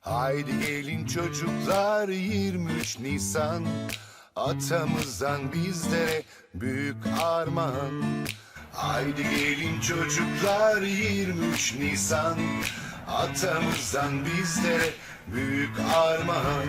Haydi gelin çocuklar 23 Nisan. Atamızdan bizlere büyük armağan. Haydi gelin çocuklar 23 Nisan. Atamızdan bizlere büyük armağan.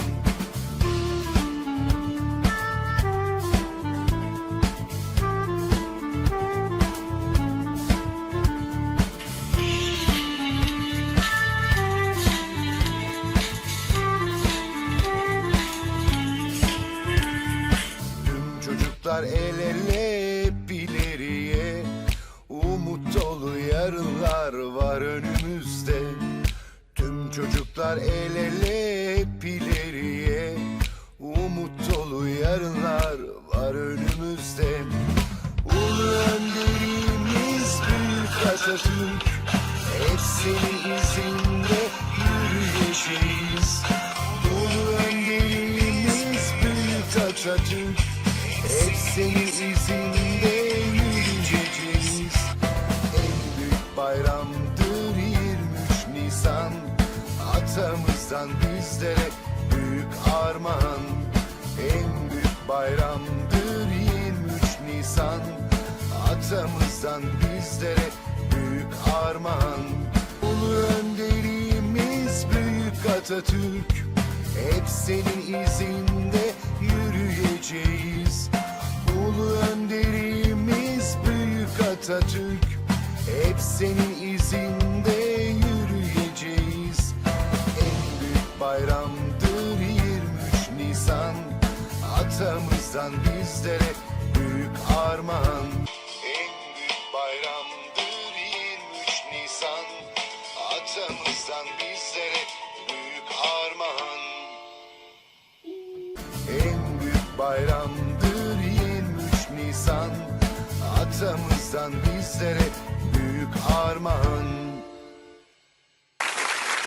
Tüm çocuklar el ele hep ileriye. Umut dolu yarınlar var önümüzde. Tüm çocuklar el ele hep ileriye. Umut dolu yarınlar var önümüzde. Ulu önderimiz büyük Atatürk Hep izinde yürüyeceğiz. Ulu önderimiz büyük Atatürk Hep senin izinde yürüyeceğiz. En büyük bayramdır 23 Nisan. Atamızdan bizlere büyük armağan. En büyük bayramdır 23 Nisan. Atamızdan bizlere büyük armağan. Ulu önderimiz büyük Atatürk. Hep senin izinde yürüyeceğiz Ulu önderimiz büyük Atatürk. Hep senin izinde yürüyeceğiz. En büyük bayramdır 23 Nisan. Atamızdan bizlere büyük armağan. En büyük bayramdır 23 Nisan. Atamızdan bayramdır 23 Nisan. Atamızdan bizlere büyük armağan.